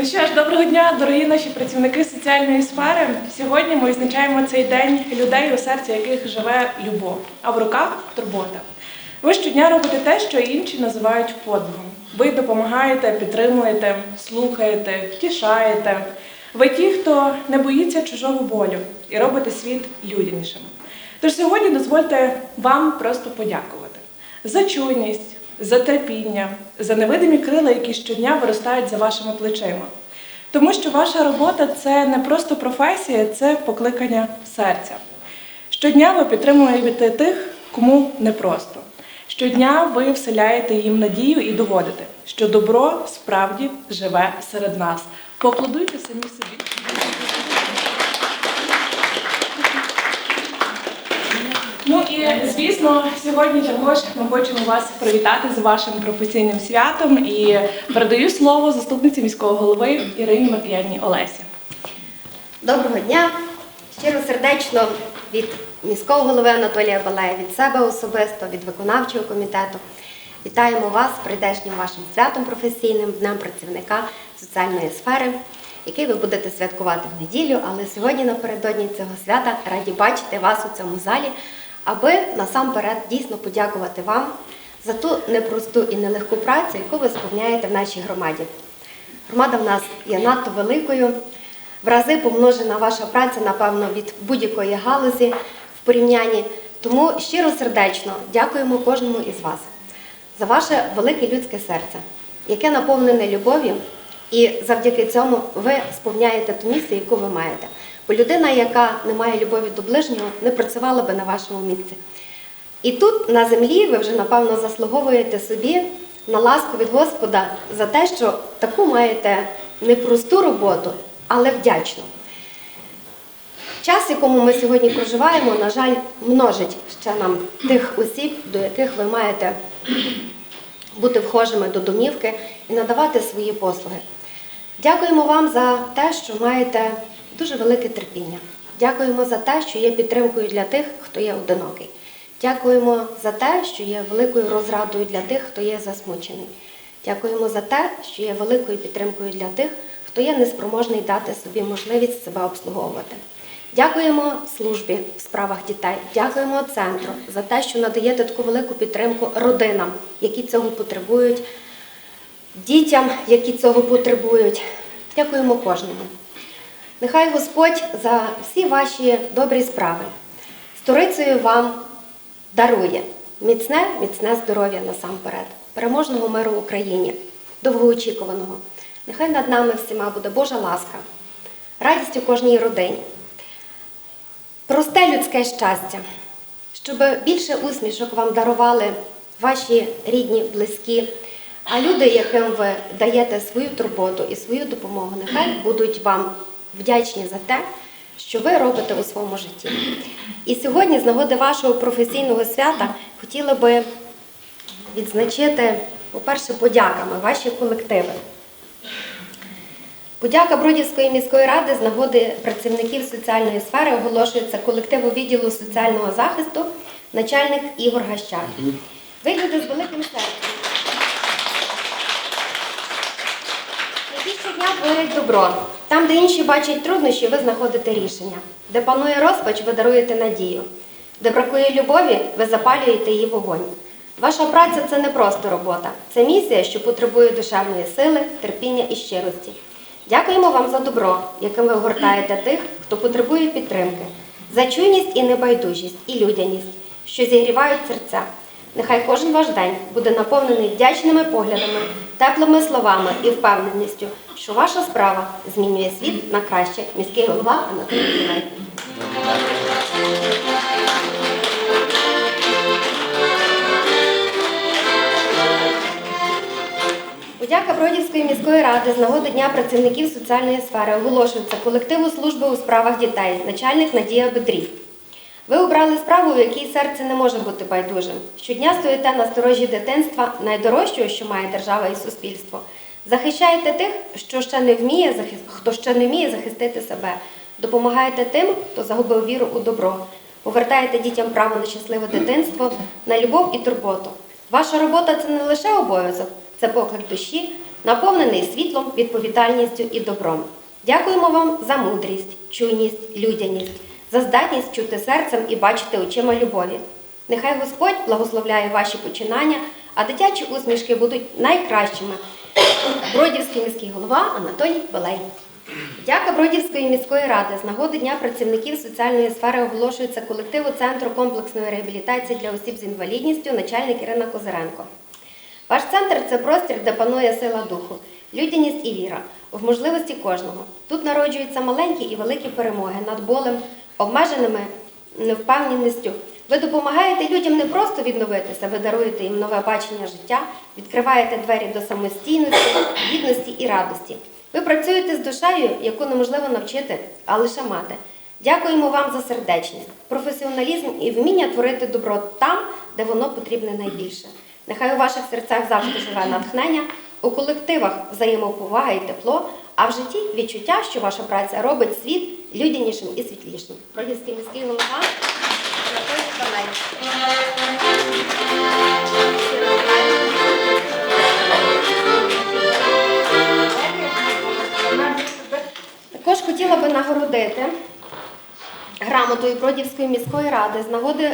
Ну що ж, доброго дня, дорогі наші працівники соціальної сфери. Сьогодні ми відзначаємо цей день людей, у серці яких живе любов, а в руках турбота. Ви щодня робите те, що інші називають подвигом. Ви допомагаєте, підтримуєте, слухаєте, втішаєте. Ви ті, хто не боїться чужого болю і робите світ людянішим. Тож сьогодні дозвольте вам просто подякувати за чуйність, за терпіння, за невидимі крила, які щодня виростають за вашими плечима. Тому що ваша робота це не просто професія, це покликання серця. Щодня ви підтримуєте тих, кому непросто. Щодня ви вселяєте їм надію і доводите, що добро справді живе серед нас. Поаплодуйте самі собі. Ну і звісно, сьогодні також ми хочемо вас привітати з вашим професійним святом і передаю слово заступниці міського голови Ірині Матвіяні Олесі. Доброго дня! Щиро сердечно від міського голови Анатолія Балея, від себе особисто, від виконавчого комітету. Вітаємо вас з прийдешнім вашим святом професійним, Днем працівника соціальної сфери, який ви будете святкувати в неділю. Але сьогодні напередодні цього свята раді бачити вас у цьому залі, аби насамперед дійсно подякувати вам за ту непросту і нелегку працю, яку ви сповняєте в нашій громаді. Громада в нас є надто великою. В рази помножена ваша праця, напевно, від будь-якої галузі в порівнянні. Тому щиро сердечно дякуємо кожному із вас за ваше велике людське серце, яке наповнене любов'ю, і завдяки цьому ви сповняєте ту місію, яку ви маєте. Бо людина, яка не має любові до ближнього, не працювала би на вашому місці. І тут на землі ви вже напевно заслуговуєте собі на ласку від Господа за те, що таку маєте непросту роботу, але вдячну. Час, в якому ми сьогодні проживаємо, на жаль, множить ще нам тих осіб, до яких ви маєте бути вхожими до домівки і надавати свої послуги. Дякуємо вам за те, що маєте дуже велике терпіння. Дякуємо за те, що є підтримкою для тих, хто є одинокий. Дякуємо за те, що є великою розрадою для тих, хто є засмучений. Дякуємо за те, що є великою підтримкою для тих, хто є неспроможний дати собі можливість себе обслуговувати. Дякуємо службі в справах дітей, дякуємо центру за те, що надаєте таку велику підтримку родинам, які цього потребують, дітям, які цього потребують. Дякуємо кожному. Нехай Господь за всі ваші добрі справи сторицею вам дарує міцне, міцне здоров'я насамперед, переможного миру Україні, довгоочікуваного. Нехай над нами всіма буде Божа ласка, радість у кожній родині. Просте людське щастя, щоб більше усмішок вам дарували ваші рідні, близькі, а люди, яким ви даєте свою турботу і свою допомогу, нехай будуть вам вдячні за те, що ви робите у своєму житті. І сьогодні, з нагоди вашого професійного свята, хотіла би відзначити, по-перше, подяками ваші колективи. Подяка Бродівської міської ради з нагоди працівників соціальної сфери оголошується колективу відділу соціального захисту, начальник Ігор Гащак. Ви люди з великим серцем. Щодня творять добро. Там, де інші бачать труднощі, ви знаходите рішення. Де панує розпач, ви даруєте надію. Де бракує любові, ви запалюєте її вогонь. Ваша праця це не просто робота, це місія, що потребує душевної сили, терпіння і щирості. Дякуємо вам за добро, яким ви огортаєте тих, хто потребує підтримки, за чуйність і небайдужість, і людяність, що зігрівають серця. Нехай кожен ваш день буде наповнений вдячними поглядами, теплими словами і впевненістю, що ваша справа змінює світ на краще. Міський голова Анатолій Білей. Подяка Бродівської міської ради з нагоди Дня працівників соціальної сфери оголошується колективу служби у справах дітей, начальник Надія Бедрій. Ви обрали справу, у якій серце не може бути байдужим. Щодня стоїте на сторожі дитинства, найдорожчого, що має держава і суспільство. Захищаєте тих, що ще не вміє, хто ще не вміє захистити себе. Допомагаєте тим, хто загубив віру у добро. Повертаєте дітям право на щасливе дитинство, на любов і турботу. Ваша робота це не лише обов'язок, це поклик душі, наповнений світлом, відповідальністю і добром. Дякуємо вам за мудрість, чуйність, людяність, за здатність чути серцем і бачити очима любові. Нехай Господь благословляє ваші починання, а дитячі усмішки будуть найкращими. Бродівський міський голова Анатолій Белей. Дяка Бродівської міської ради з нагоди Дня працівників соціальної сфери оголошується колективу Центру комплексної реабілітації для осіб з інвалідністю начальник Ірина Козиренко. Ваш центр це простір, де панує сила духу, людяність і віра в можливості кожного. Тут народжуються маленькі і великі перемоги над болем, обмеженими невпевненістю. Ви допомагаєте людям не просто відновитися, ви даруєте їм нове бачення життя, відкриваєте двері до самостійності, гідності і радості. Ви працюєте з душею, яку неможливо навчити, а лише мати. Дякуємо вам за сердечність, професіоналізм і вміння творити добро там, де воно потрібне найбільше. Нехай у ваших серцях завжди живе натхнення, у колективах взаємоповага і тепло, а в житті відчуття, що ваша праця робить світ людянішим і світлішим. Бродівський міський голова. Також хотіла би нагородити грамотою Бродівської міської ради з нагоди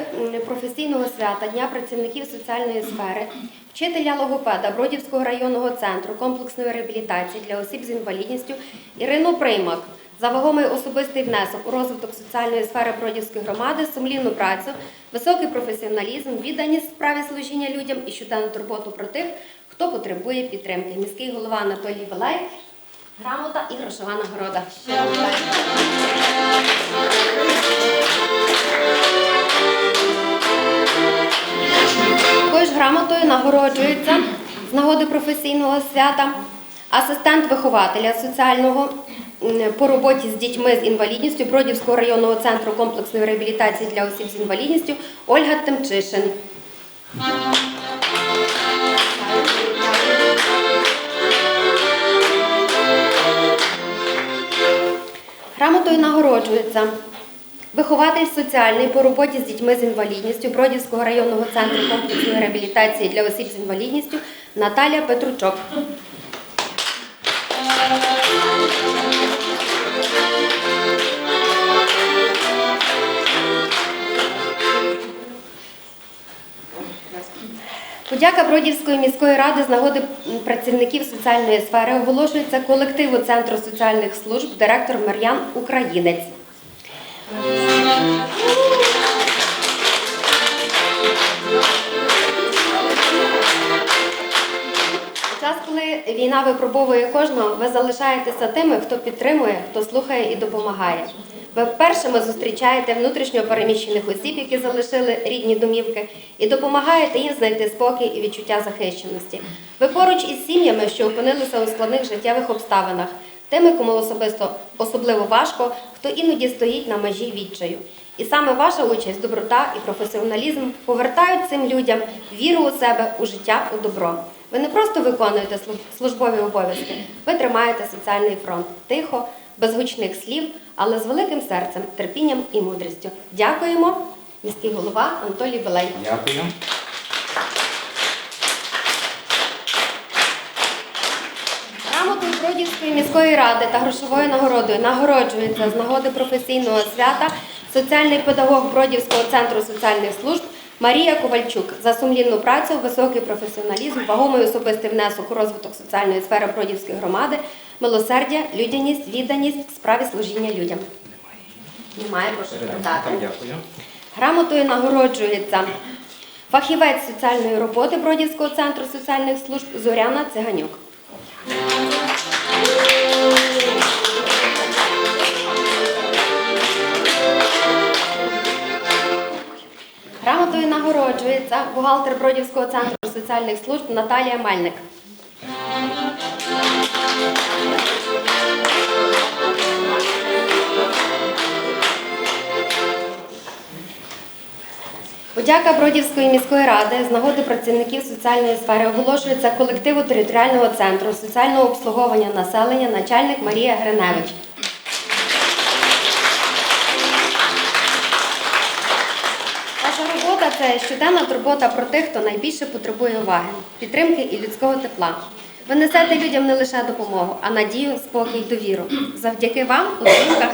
професійного свята Дня працівників соціальної сфери, вчителя логопеда Бродівського районного центру комплексної реабілітації для осіб з інвалідністю Ірину Приймак за вагомий особистий внесок у розвиток соціальної сфери Бродівської громади, сумлінну працю, високий професіоналізм, відданість справі служіння людям і щоденну турботу про тих, хто потребує підтримки. Міський голова Анатолій Белай, грамота і грошова нагорода. Щиро вітаю. Такою ж грамотою нагороджується з нагоди професійного свята асистент вихователя соціального по роботі з дітьми з інвалідністю Бродівського районного центру комплексної реабілітації для осіб з інвалідністю Ольга Темчишин. Грамотою нагороджується вихователь соціальний по роботі з дітьми з інвалідністю Бродівського районного центру комплексної реабілітації для осіб з інвалідністю Наталія Петручок. Подяка Бродівської міської ради з нагоди працівників соціальної сфери оголошується колективу Центру соціальних служб директор Мар'ян Українець. У час, коли війна випробовує кожного, ви залишаєтеся тими, хто підтримує, хто слухає і допомагає. Ви першими зустрічаєте внутрішньо переміщених осіб, які залишили рідні домівки, і допомагаєте їм знайти спокій і відчуття захищеності. Ви поруч із сім'ями, що опинилися у складних життєвих обставинах, тими, кому особисто особливо важко, хто іноді стоїть на межі відчаю. І саме ваша участь, доброта і професіоналізм повертають цим людям віру у себе, у життя, у добро. Ви не просто виконуєте службові обов'язки, ви тримаєте соціальний фронт тихо, без гучних слів, але з великим серцем, терпінням і мудрістю. Дякуємо, міський голова Анатолій Белей. Дякую. Грамотою Бродівської міської ради та грошовою нагородою нагороджується з нагоди професійного свята соціальний педагог Бродівського центру соціальних служб Марія Ковальчук за сумлінну працю, високий професіоналізм, вагомий особистий внесок у розвиток соціальної сфери Бродівської громади, милосердя, людяність, відданість справі служіння людям. Немає, прошу передати. Грамотою нагороджується фахівець соціальної роботи Бродівського центру соціальних служб Зоряна Циганюк. Грамотою нагороджується бухгалтер Бродівського центру соціальних служб Наталія Мельник. Подяка Бродівської міської ради з нагоди працівників соціальної сфери оголошується колективу територіального центру соціального обслуговування населення начальник Марія Гриневич. Ваша робота це щоденна турбота про тих, хто найбільше потребує уваги, підтримки і людського тепла. Ви несете людям не лише допомогу, а надію, спокій, довіру. Завдяки вам у думках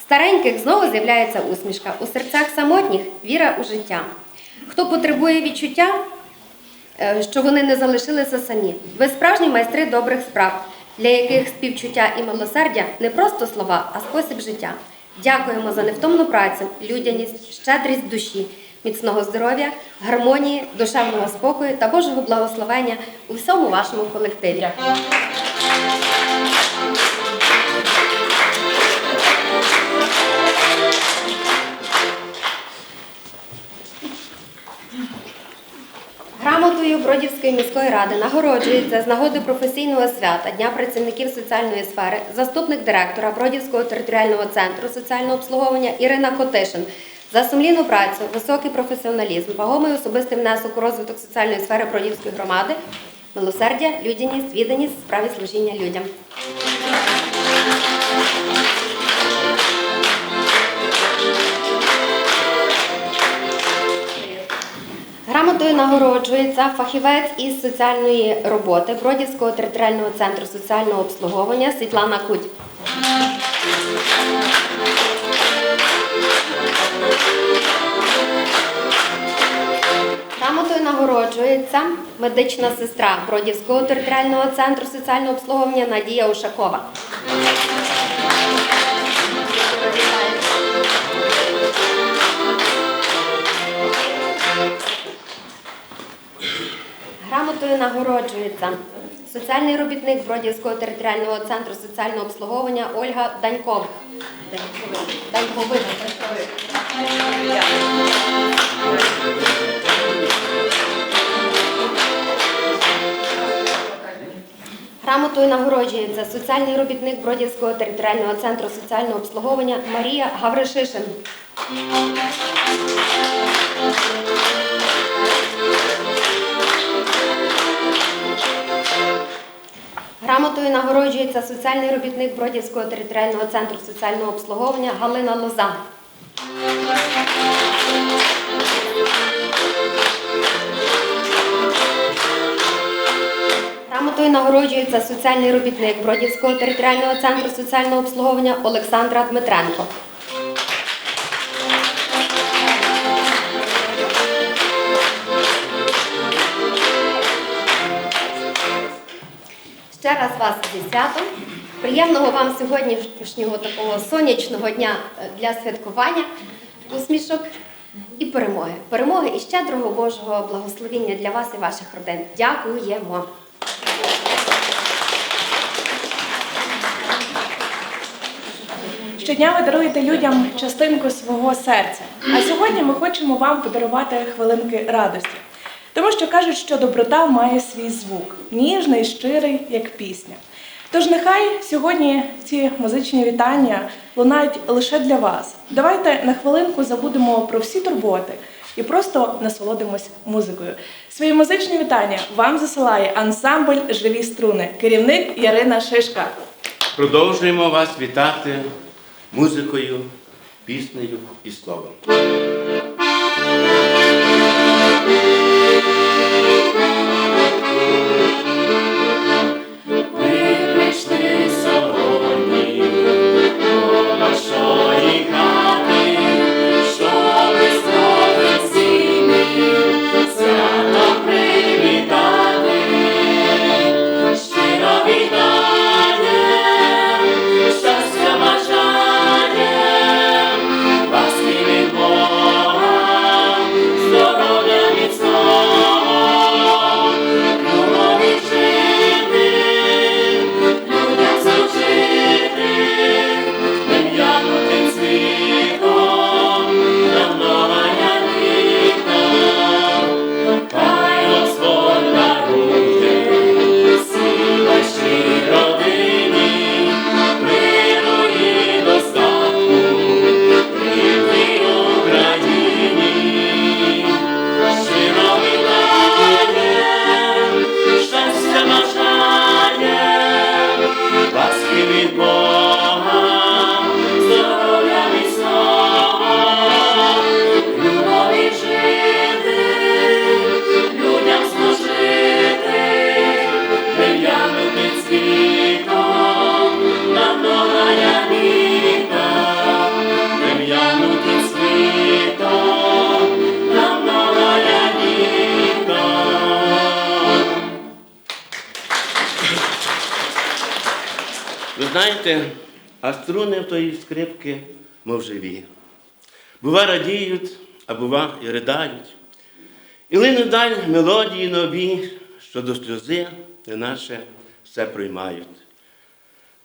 стареньких знову з'являється усмішка. У серцях самотніх віра у життя. Хто потребує відчуття, е, що вони не залишилися самі. Ви справжні майстри добрих справ, для яких співчуття і милосердя не просто слова, а спосіб життя. Дякуємо за невтомну працю, людяність, щедрість душі, міцного здоров'я, гармонії, душевного спокою та Божого благословення у всьому вашому колективі. Грамотою Бродівської міської ради нагороджується з нагоди професійного свята Дня працівників соціальної сфери заступник директора Бродівського територіального центру соціального обслуговування Ірина Котишин за сумлінну працю, високий професіоналізм, вагомий особистий внесок у розвиток соціальної сфери Бродівської громади, милосердя, людяність, відданість справі служіння людям. Грамотою нагороджується фахівець із соціальної роботи Бродівського територіального центру соціального обслуговування Світлана Кудь. Нагороджується медична сестра Бродівського територіального центру соціального обслуговування Надія Ушакова. Грамотою нагороджується соціальний робітник Бродівського територіального центру соціального обслуговування Ольга Даньков. Данькових. Грамотою нагороджується соціальний робітник Бродівського територіального центру соціального обслуговування Марія Гавришишин. Грамотою нагороджується соціальний робітник Бродівського територіального центру соціального обслуговування Галина Лоза. Грамотою нагороджується соціальний робітник Бродівського територіального центру соціального обслуговування Олександра Дмитренко. Ще раз вас зі святом. Приємного вам сьогоднішнього такого сонячного дня е, для святкування, усмішок і перемоги. Перемоги і щедрого Божого благословіння для вас і ваших родин. Дякуємо. Щодня ви даруєте людям частинку свого серця. А сьогодні ми хочемо вам подарувати хвилинки радості. Тому що кажуть, що доброта має свій звук, ніжний, щирий, як пісня. Тож нехай сьогодні ці музичні вітання лунають лише для вас. Давайте на хвилинку забудемо про всі турботи і просто насолодимось музикою. Свої музичні вітання вам засилає ансамбль Живі струни, керівник Ярина Шишка. Продовжуємо вас вітати музикою, піснею і словом. Знаєте, а струни в тої скрипки, мов живі. Бува радіють, а бува і ридають. І линуть даль мелодії нові, що до сльози неначе все приймають.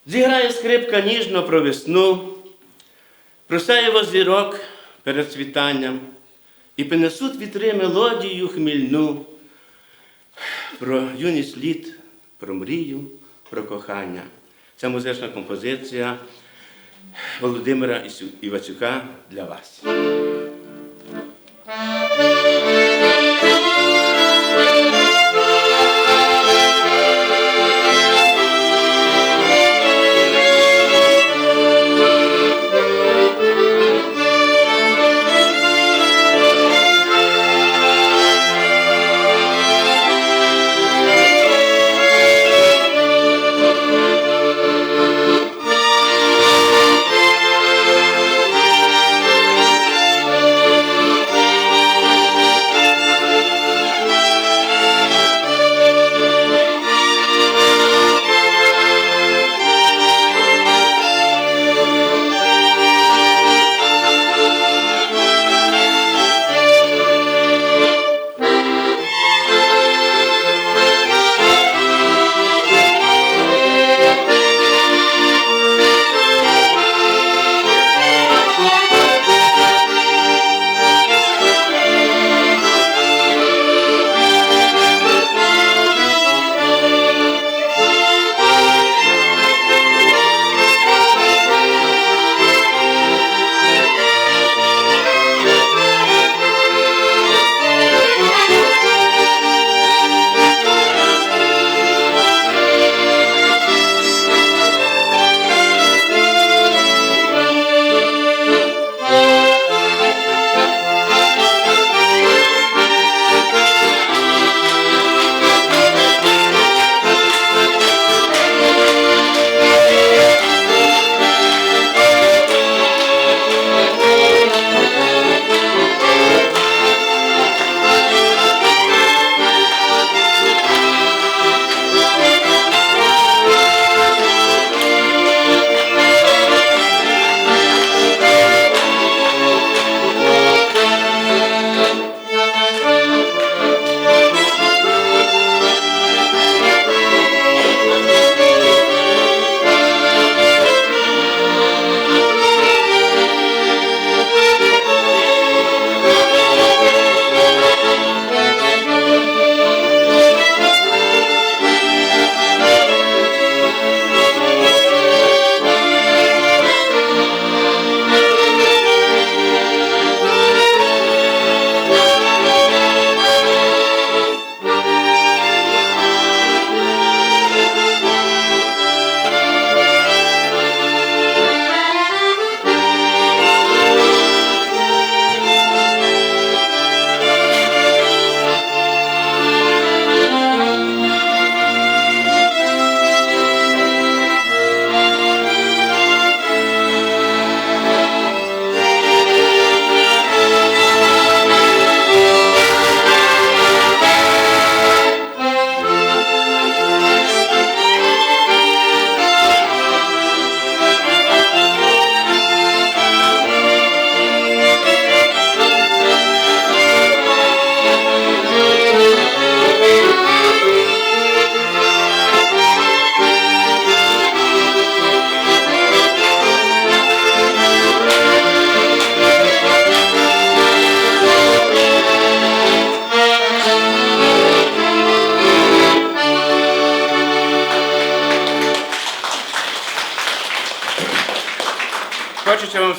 Зіграє скрипка ніжно про весну, просяє зірок перед світанням, і принесуть вітри мелодію хмільну про юність літ, про мрію, про кохання. Це музична композиція Володимира Івачука для вас.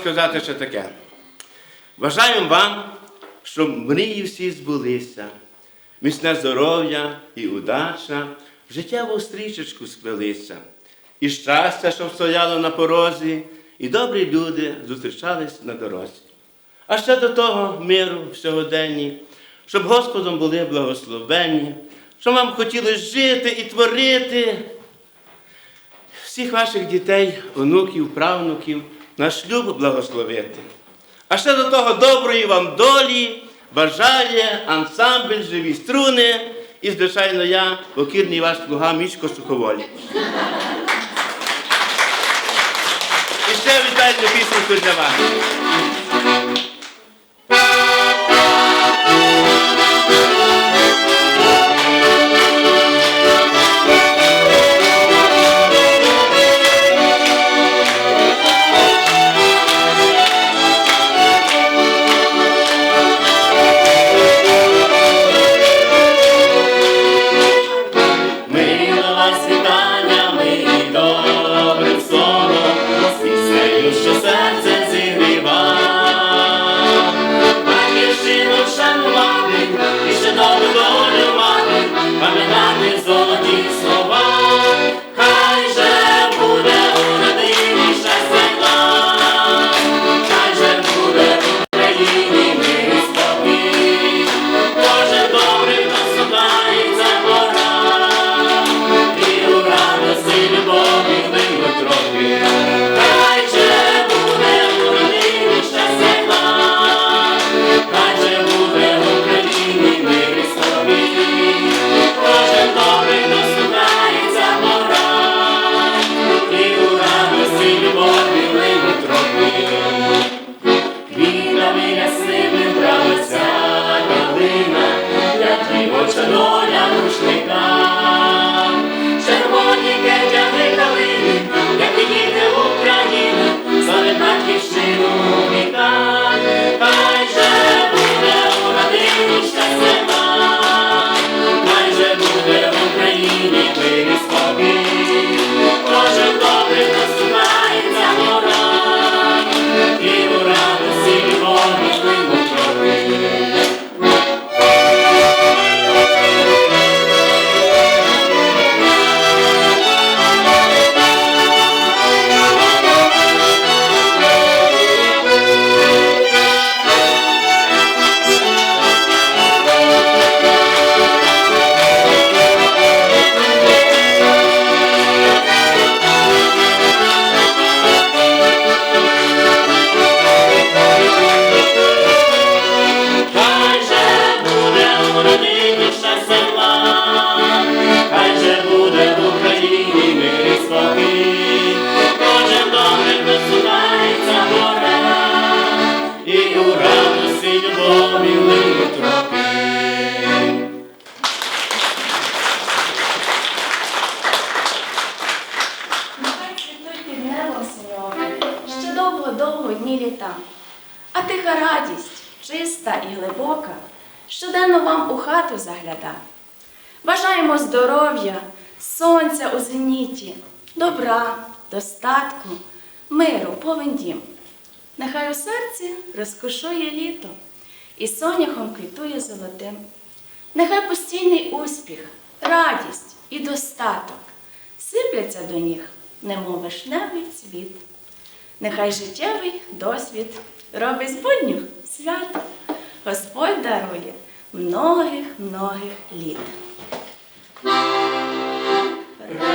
Сказати ще таке. Бажаємо вам, щоб мрії всі збулися, міцне здоров'я і удача в життєву стрічечку сплелися, і щастя, щоб стояло на порозі, і добрі люди зустрічались на дорозі. А ще до того миру в сьогоденні, щоб Господом були благословенні, щоб вам хотілося жити і творити, всіх ваших дітей, онуків, правнуків на шлюб благословити. А ще до того доброї вам долі бажає ансамбль живі струни і, звичайно, я, покірний ваш слуга Мічко Суховолі. І ще вітальну пісеньку для вас. Піснею, що серце Квітами ясними бравиться здоров'я, сонця у зеніті, добра, достатку, миру, повен дім. Нехай у серці розкошує літо і соняхом квітує золотим. Нехай постійний успіх, радість і достаток сипляться до ніг, немов вишневий цвіт. Нехай життєвий досвід робить з будніх свято. Господь дарує многих-многих літ. Пречудесну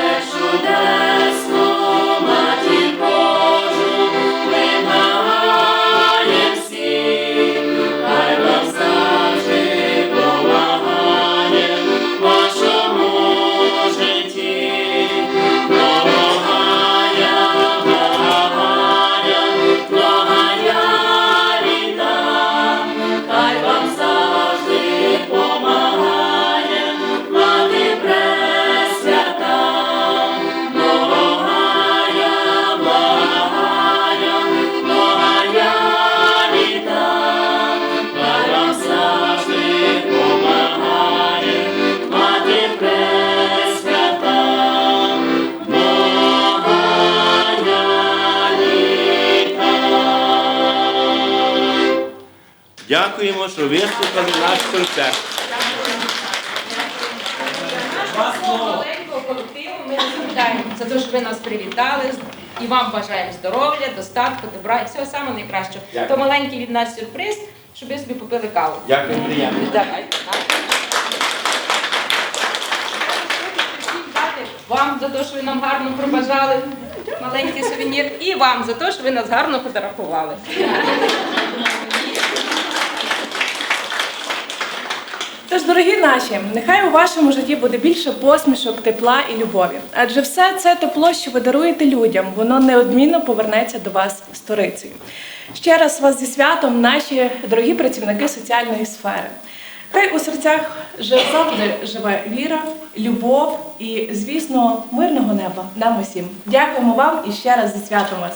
що вислухали наш концерт. маленького колективу ми розповідаємо за те, що ви нас привітали. І вам бажаємо здоров'я, достатку, добра і всього самого найкращого. Дякую. То маленький від нас сюрприз, щоб ви собі попили каву. Дякую, приємно. Дати вам за те, що ви нам гарно пробажали маленький сувенір, і вам за те, що ви нас гарно фотографували. Тож, дорогі наші, нехай у вашому житті буде більше посмішок, тепла і любові. Адже все це тепло, що ви даруєте людям, воно неодмінно повернеться до вас сторицею. Ще раз вас зі святом, наші дорогі працівники соціальної сфери. Хай у серцях завжди живе віра, любов і, звісно, мирного неба нам усім. Дякуємо вам і ще раз зі святом вас.